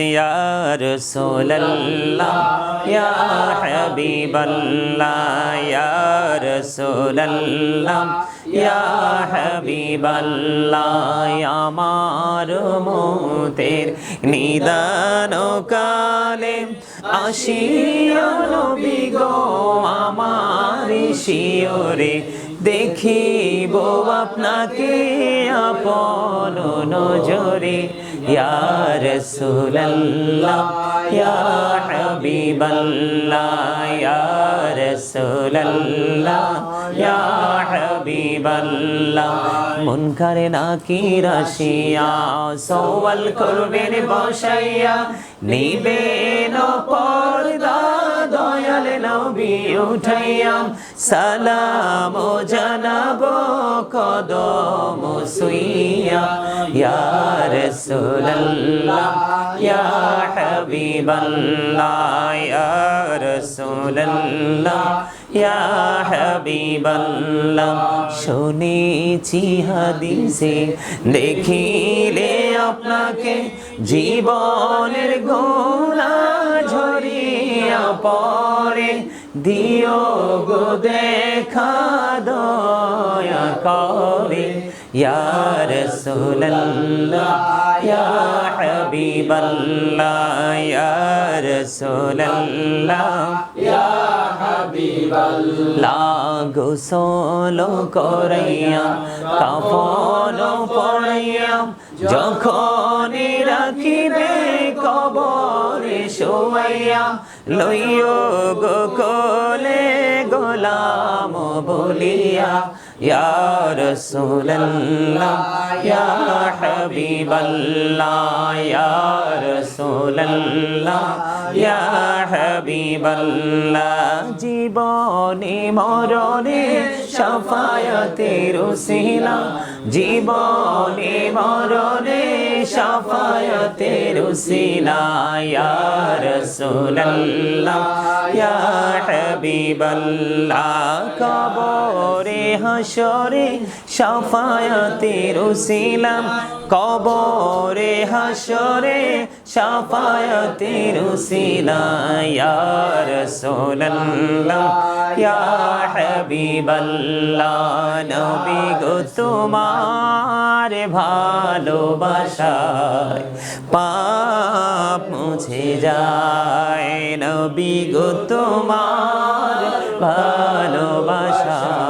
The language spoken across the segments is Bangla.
يا رسول الله يا حبيب الله يا رسول الله يا حبيب الله আমার মতের নিদান কালে আসিয়া নবী গো আমার শিওরে দেখিব আপনাকে আপন নজরে। ইয়া রাসূলুল্লাহ, ইয়া হাবিবাল্লাহ, ইয়া রাসূলুল্লাহ, ইয়া হাবিবাল্লাহ। মুনকারে নাকির আসিয়া সওয়াল করবেন বসাইয়া, নিবেন পর্দা দয়াল নবী উঠাইয়া, সালাম জানাব কদম সুইয়া, ইয়া রাসূলুল্লাহ, ইয়া হাবিবাল্লাহ, ইয়া রাসূলুল্লাহ, ইয়া হাবিবাল্লাহ। শুনেছি হাদিসে, দেখিলে আপনাকে জীবনের গোলা পরে দিও গো দেখা দয়া করে। ইয়া রাসূলুল্লাহ, ইয়া হাবিবাল্লাহ, ইয়া রাসূলুল্লাহ লাগোসল করাইয়া কাফন পড়াইয়া যখন রাখিবে কবরে শোয়াইয়া লইও গো কোলে গোলাম বলিয়া, ইয়া রাসূলুল্লাহ, ইয়া হাবিবাল্লাহ, ইয়া রাসূলুল্লাহ, ইয়া হাবিবাল্লাহ। জীবনে মরণে সাফায়াতের উসিলা, জীবনে মরণে সাফায়াতের উসিলা ইয়া রাসূলুল্লাহ ইয়া হাবিবাল্লাহ কবরে হাসরে সাফায়াতের উসিলা কবরে হাসরে সাফায়াতের উসিলা ইয়া রাসূলুল্লাহ, ইয়া হাবিবাল্লাহ, নবী গো তোমার ভালোবাসায় পাপ মুছে যায়, নবী গো তোমার ভালোবাসায়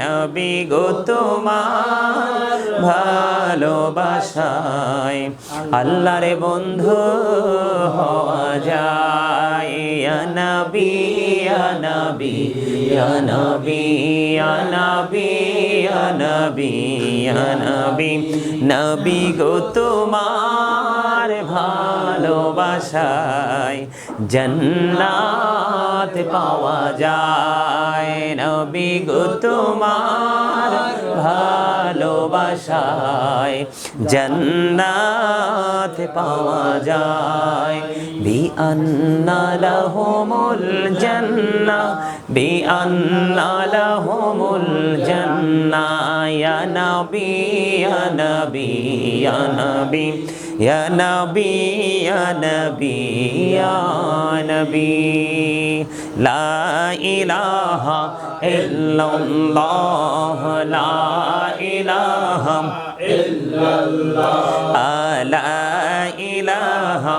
নবী গো তোমার ভালোবাসায়। আল্লাহর বন্ধু হওয়া যায়। নবী নবী নবী নবী নবী নবী। নবী গো তোমার ভালোবাসায় জন্নাত পাওয়া যায়। নবী গো, তোমার ভালোবাসায় জন্নাত পাওয়া যায়। বি আন্না লাহুমুল জান্নাহ বি আন্না লাহুমুল জান্নাহ ইয়া নবী ইয়া নবী ইয়া নবী ইয়া নবী ইয়া নবী ইয়া নবী লা ইলাহা ইল্লাল্লাহ লা ইলাহা ইল্লাল্লাহ লা ইলাহা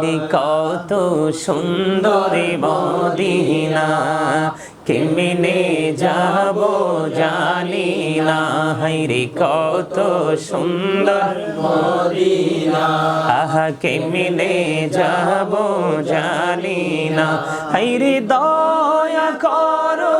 রে কত সুন্দর মদিনা। কেমনে যাব জানি না। হাইরে কত সুন্দর মদিনা। আহা, কেমনে যাব জানি না। হাইরে দয়া করো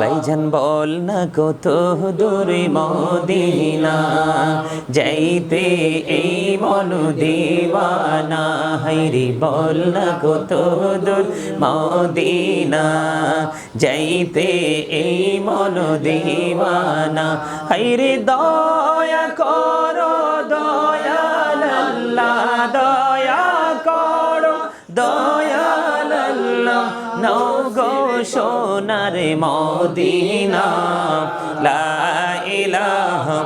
ভাইজান বল না কত দূরে মদিনা, যাইতে এই মন দিবানা হাইরে বল না কত দূর মদিনা, যাইতে এই মন দিবানা হাইরে দয়া করো দয়াল আল্লাহ দয়া করো দয়াল আল্লাহ গো সোনার মদিনা, লা ইলাহা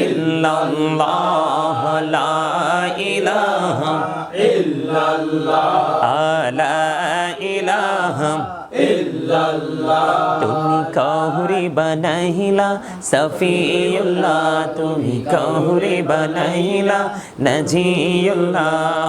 ইল্লাল্লাহ, লা ইলাহা লা ইলাহা তুমি কহুরি বানাইলা, সফিউল্লাহ। তুমি কহুরি বানাইলা, নজিউল্লাহ।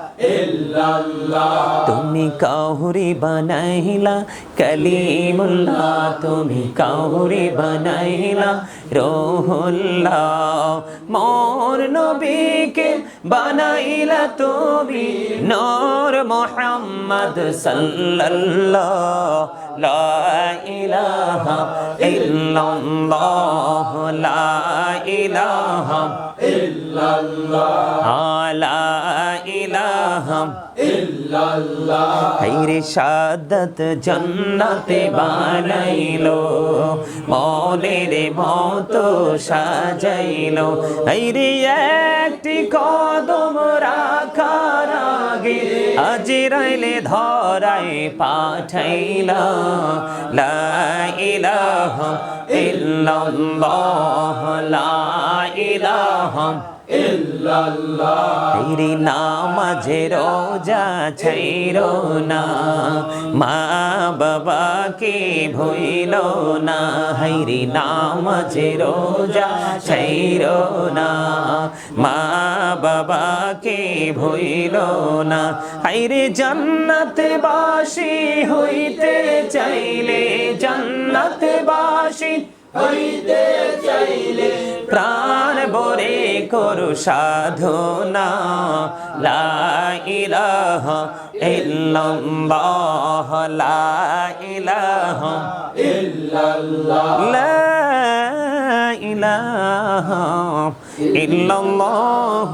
তুমি কাহুরি বানাইলা, কলিমুল্লাহ। তুমি কাহুরি বানাইলা, রোহুল্লাহ। মোর নবীকে বানাইলা তুমি, নর মোহাম্মদ সাল্লাল্লাহ। লা ইলাহা ইল্লাল্লাহ, লা ইলাহা লা ইলাহা হাইরে সাদত জন্নতে বানাইলো, মনের মত সাজাইলো। হাইরে একটি কদম রাখার আজিরাইলে ধরায় পাঠাইলা লা ইলাহা ইল্লাল্লাহ লা তেরি নামাজে রোজা ছাইরো না। মা বাবাকে ভইল না। হাইরি নামাজে রোজা ছাইরো না। মা বাবাকে ভইল না। হাইরে জান্নাত বাসি হইতে চাইলে জান্নাত বাসি হইতে চাইলে প্রাণ বরে করু সাধনা। লা ইলাহা ইল্লাল্লাহ লা ইলাহা লা ইলাহা ইল্লাল্লাহ।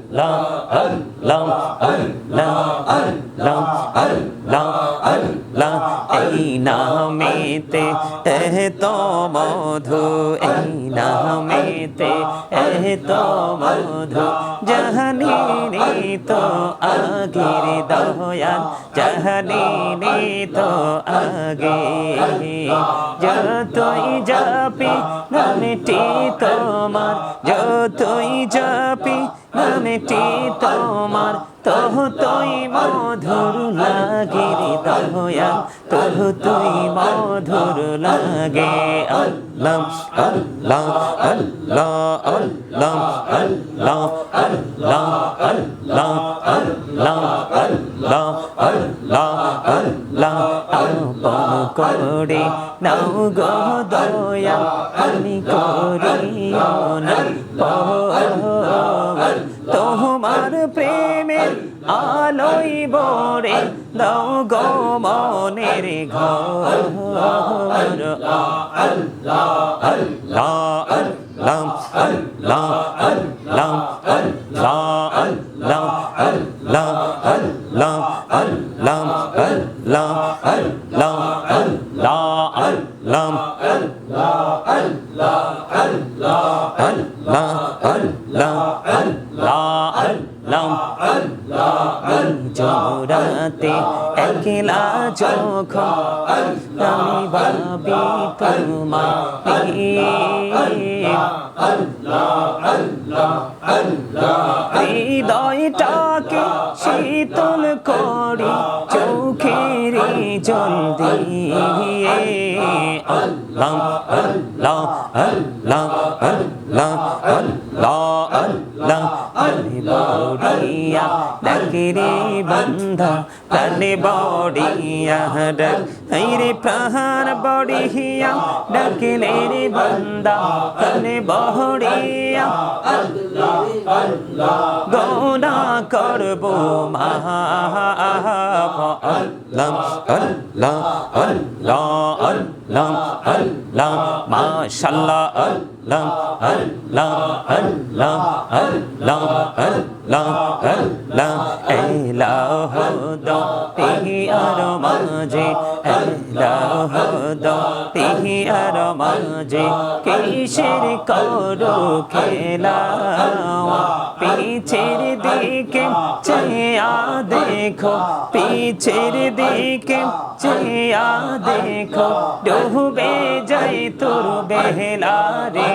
আল্লাহ আল্লাহ আল্লাহ আল্লাহ আল্লাহ এই নামেতে, এহ তো মধু। এই নামেতে, এহ তো মধু। জাহানি তো আগের দয়াল। জাহানি তো আগে। যতই যাপি, নামটি তোমার। যতই যাপি নামটি তোমার তহ তুই মধুর লাগে রে দয়া তহ তুই মধুর লাগে আল্লাহ আল্লাহ আল্লাহ আল্লাহ আল্লাহ আল্লাহ আল্লাহ আল্লাহ আল্লাহ আল্লাহ আল্লাহ আপন করে নাও গো দয়া আমি করিও না তোমার প্রেমের আলোই বরে দাও গো মনের ঘর লা জোরাতে একলা যখন আমি ভাবি তোমায় হৃদয়টাকে শীতল করি, চোখের জল দিয়ে। আল্লাহ আল্লাহ আল্লাহ আল্লাহ আল্লাহ। বড়িয়া ডাকে রে বন্ধা প্রাণে বড়িয়া ডাক রে প্রাণ বড়িয়া ডাকলে রে বন্ধা প্রাণে বড়িয়া গৌনা করব মাহাপ আল্লাহ আল্লাহ আল্লাহ আল্লাহ লাম আল লাম মাশাল্লাহ আল লাম আল লাম আল লাম আল লাম আল আল্লাহ এলাহ দো আর মাঝে এলাহ দো তিহি আর মাঝে, কিসের করো খেলা? পিছের দিকে চেয়া দেখো, পিছের দিকে চেয়া দেখো, ডুবে যাই তোর বেহলা রে।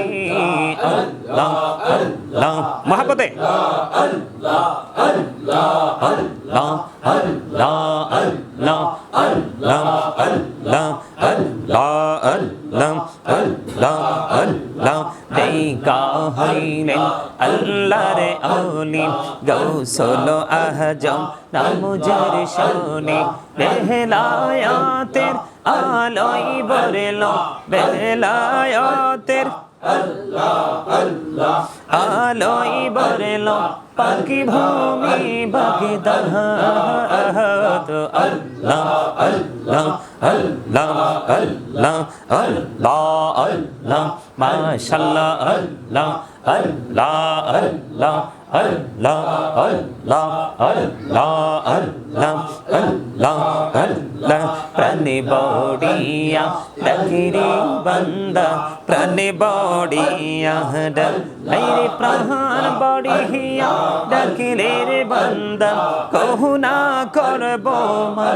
মহাপতে হইলেন আল্লাহ রে অলি গৌসল আহজম নামুজার শনি বেহলায়াতের আলোই বরল বেহলায়াতের الله الله আলোই বরেল পাখি ভূমি বাকি দাহাত আল্লাহ আল্লাহ আল্লাহ আল্লাহ আল্লাহ আল্লাহ মাশাল্লাহ আল্লাহ আল্লাহ আল্লাহ আল্লাহ আল্লাহ আল্লাহ আল্লাহ আল্লাহ রে প্রাণ বড়িয়া ডাকিলে রে বান্দা কহু না করব মা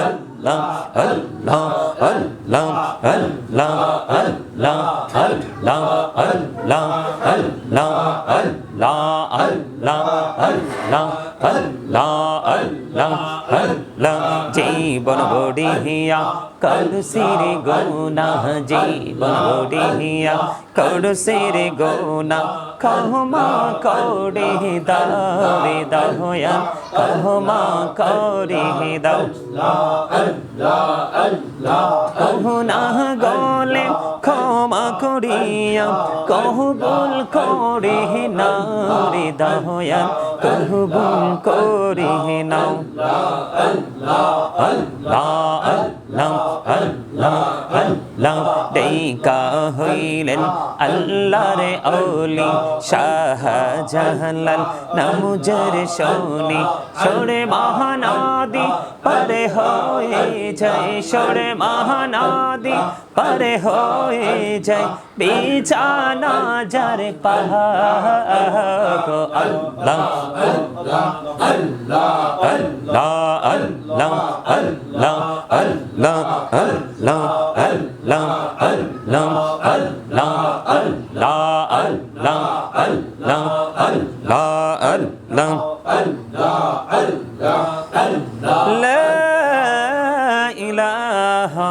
আল্লাহ লাম আল লাম আল লাম আল লাম আল লাম আল লাম আল লা আল লাম আল লাম আল লা আল লাম আল লাম জীবন বড়িয়া কল সিরে গোনা জীবন বড়িয়া কল সিরে গোনা কহমা কৌড়ে দারে দহয়া কহমা কৌড়ে দাও লা কহুনা গলে ক্ষমা করিয়া কহবুল করে নারে দহয়া কহবুল করে নাও আল্লাহ আল্লাহ আল্লাহ আল্লাহ ডেকা হইলেন আল্লাহরে অলি শাহ জাহালাল নামুজের শোনি সরে মহানাদি পারে হয়ে যায় সরে মহানাদি। পারে হয়ে যায় বিছানা যার পাহাড় আল্লাহ আল্লাহ আল্লাহ আল্লাহ আল্লাহ আল্লাহ আল্লাহ আল্লাহ আল্লাহ আল্লাহ আল্লাহ আল্লাহ আল্লাহ আল্লাহ আল্লাহ লা ইলাহা